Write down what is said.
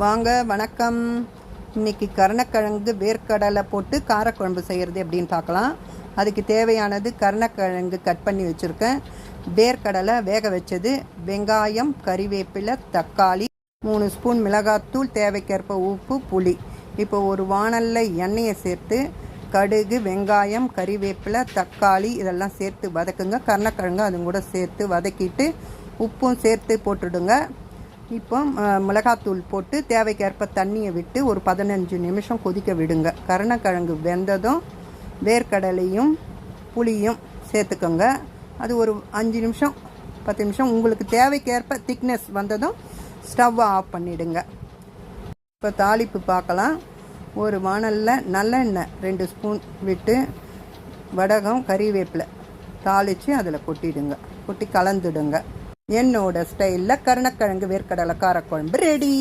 வாங்க வணக்கம். இன்னைக்கு கருணக்கிழங்கு வேர்க்கடலை போட்டு காரக்குழம்பு செய்கிறது எப்படின்னு பார்க்கலாம். அதுக்கு தேவையானது கருணக்கிழங்கு கட் பண்ணி வச்சுருக்கேன். வேர்க்கடலை வேக வச்சது வெங்காயம் கறிவேப்பிலை தக்காளி மூணு ஸ்பூன் மிளகாத்தூள் தேவைக்கேற்ப உப்பு புளி. இப்போ ஒரு வாணலில் எண்ணெயை சேர்த்து கடுகு வெங்காயம் கறிவேப்பிலை தக்காளி இதெல்லாம் சேர்த்து வதக்குங்க. கருணக்கிழங்கு அதுங்கூட கூட சேர்த்து வதக்கிட்டு உப்பும் சேர்த்து போட்டுடுங்க. இப்போ மிளகாத்தூள் போட்டு தேவைக்கேற்ப தண்ணியை விட்டு ஒரு பதினஞ்சு நிமிஷம் கொதிக்க விடுங்க. கருணக்கிழங்கு வெந்ததும் வேர்க்கடலையும் புளியும் சேர்த்துக்கோங்க. அது ஒரு அஞ்சு நிமிஷம் பத்து நிமிஷம். உங்களுக்கு தேவைக்கேற்ப திக்னஸ் வந்ததும் ஸ்டவ் ஆஃப் பண்ணிவிடுங்க இப்போ தாளிப்பு பார்க்கலாம். ஒரு வானலில் நல்லெண்ணெய் ரெண்டு ஸ்பூன் விட்டு வடகம் கறிவேப்பிலை தாளித்து அதில் கொட்டிடுங்க. கொட்டி கலந்துடுங்க. என்னோட ஸ்டைலில் கருணக்கிழங்கு வேர்க்கடலை காரக்குழம்பு ரெடி